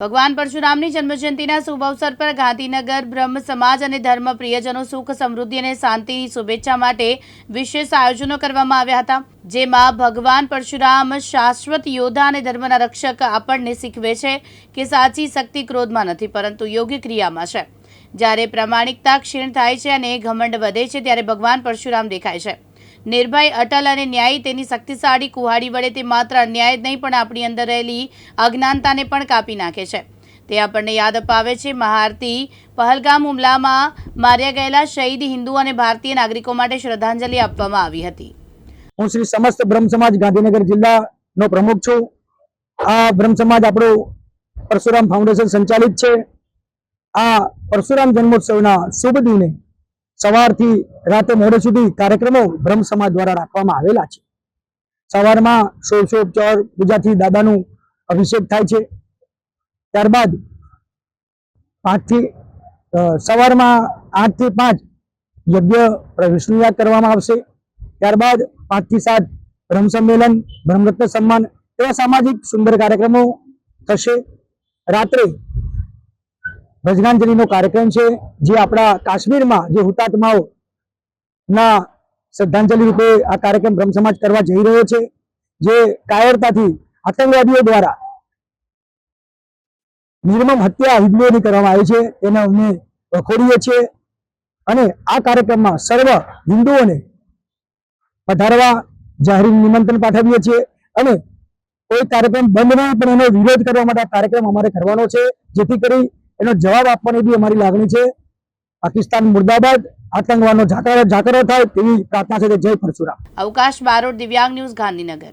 ભગવાન પરશુરામની જન્મજયંતિના શુભ અવસર પર ગાંધીનગર બ્રહ્મ સમાજ અને ધર્મ પ્રિયજનો સુખ સમૃદ્ધિ અને શાંતિની શુભેચ્છા માટે વિશેષ આયોજનો કરવામાં આવ્યા હતા, જેમાં ભગવાન પરશુરામ શાશ્વત યોદ્ધા અને ધર્મના રક્ષક આપણને શીખવે છે કે સાચી શક્તિ ક્રોધમાં નથી, પરંતુ યોગ્ય ક્રિયામાં છે. જ્યારે પ્રામાણિકતા ક્ષીણ થાય છે અને ઘમંડ વધે છે, ત્યારે ભગવાન પરશુરામ દેખાય છે. નિર્ભય અટલ અને ન્યાયી તેની શક્તિશાળી કુહાડી વડે તે માત્ર અન્યાય જ નહીં, પણ આપણી અંદર રહેલી અજ્ઞાનતાને પણ કાપી નાખે છે. તે આપણને યાદ અપાવે છે, મહાઆરતી પહલગામ હુમલામાં માર્યા ગયેલા શહીદ હિન્દુ અને ભારતીય નાગરિકો માટે શ્રદ્ધાંજલિ આપવામાં આવી હતી. હું શ્રી સમસ્ત બ્રહ્મ સમાજ ગાંધીનગર જિલ્લાનો પ્રમુખ છું. આ બ્રહ્મ સમાજ આપણું પરશુરામ ફાઉન્ડેશન સંચાલિત છે. આ પરશુરામ જન્મોત્સવના શુભ દિને સવારથી રાતે મોડે સુધી કાર્યક્રમો બ્રહ્મ સમાજ દ્વારા રાખવામાં આવેલા છે. સવારમાં સોળસો ચોર પૂજાથી દાદાનું અભિષેક થાય છે. ત્યારબાદ પાંચથી સવારમાં આઠથી પાંચ યજ્ઞ વિષ્ણુ યાદ કરવામાં આવશે. ત્યારબાદ પાંચથી સાત બ્રહ્મ સંમેલન, બ્રહ્મરત્ન સન્માન એવા સામાજિક સુંદર કાર્યક્રમો થશે. રાત્રે ભજનાંજલિનો કાર્યક્રમ છે, જે આપણા કાશ્મીરમાં જે હુતાત્માઓ ના શ્રદ્ધાંજલિ રૂપે આ કાર્યક્રમ બ્રહ્મ સમાજ કરવા જઈ રહ્યો છે, જે કાયરતાથી આતંકવાદીઓ દ્વારા નિર્મમ હત્યા હિન્દુઓની કરવામાં આવી છે, તેને અમે વખોડીએ છીએ અને આ કાર્યક્રમમાં સર્વ હિન્દુઓને પધારવા જાહેર નિમંત્રણ પાઠવીએ છીએ અને કોઈ કાર્યક્રમ બંધ નહીં પણ એનો વિરોધ કરવા માટે આ કાર્યક્રમ અમારે કરવાનો છે, જેથી કરી એનો જવાબ આપવાની બી અમારી લાગણી છે. પાકિસ્તાન મુર્દાબાદ, આતંકવાદનો જાકરો જાકરો થાય તેવી પ્રાર્થના છે જય પરશુરામ. અવકાશ બારોટ દિવ્યાંગ ન્યૂઝ ગાંધીનગર.